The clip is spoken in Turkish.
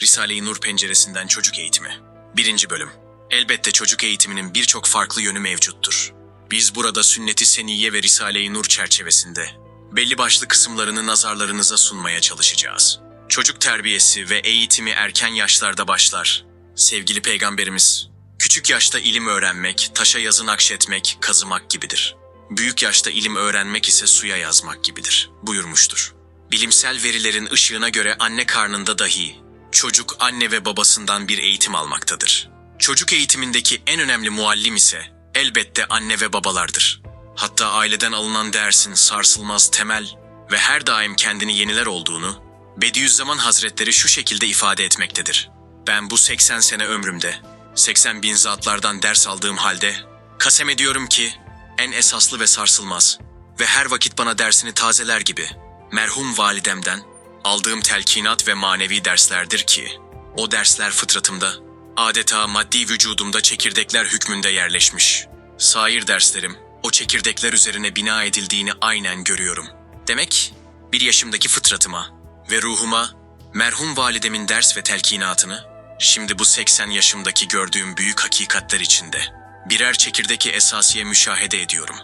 Risale-i Nur penceresinden çocuk eğitimi. 1. bölüm. Elbette çocuk eğitiminin birçok farklı yönü mevcuttur. Biz burada sünnet-i seniyye ve Risale-i Nur çerçevesinde belli başlı kısımlarını nazarlarınıza sunmaya çalışacağız. Çocuk terbiyesi ve eğitimi erken yaşlarda başlar. Sevgili peygamberimiz, küçük yaşta ilim öğrenmek, taşa yazı nakşetmek, kazımak gibidir. Büyük yaşta ilim öğrenmek ise suya yazmak gibidir buyurmuştur. Bilimsel verilerin ışığına göre anne karnında dahi çocuk anne ve babasından bir eğitim almaktadır. Çocuk eğitimindeki en önemli muallim ise elbette anne ve babalardır. Hatta aileden alınan dersin sarsılmaz temel ve her daim kendini yeniler olduğunu Bediüzzaman Hazretleri şu şekilde ifade etmektedir. Ben bu 80 sene ömrümde 80 bin zatlardan ders aldığım halde kasem ediyorum ki en esaslı ve sarsılmaz ve her vakit bana dersini tazeler gibi merhum validemden aldığım telkinat ve manevi derslerdir ki o dersler fıtratımda adeta maddi vücudumda çekirdekler hükmünde yerleşmiş. Sair derslerim o çekirdekler üzerine bina edildiğini aynen görüyorum. Demek bir yaşımdaki fıtratıma ve ruhuma merhum validemin ders ve telkinatını şimdi bu 80 yaşımdaki gördüğüm büyük hakikatler içinde birer çekirdeki esasiye müşahede ediyorum.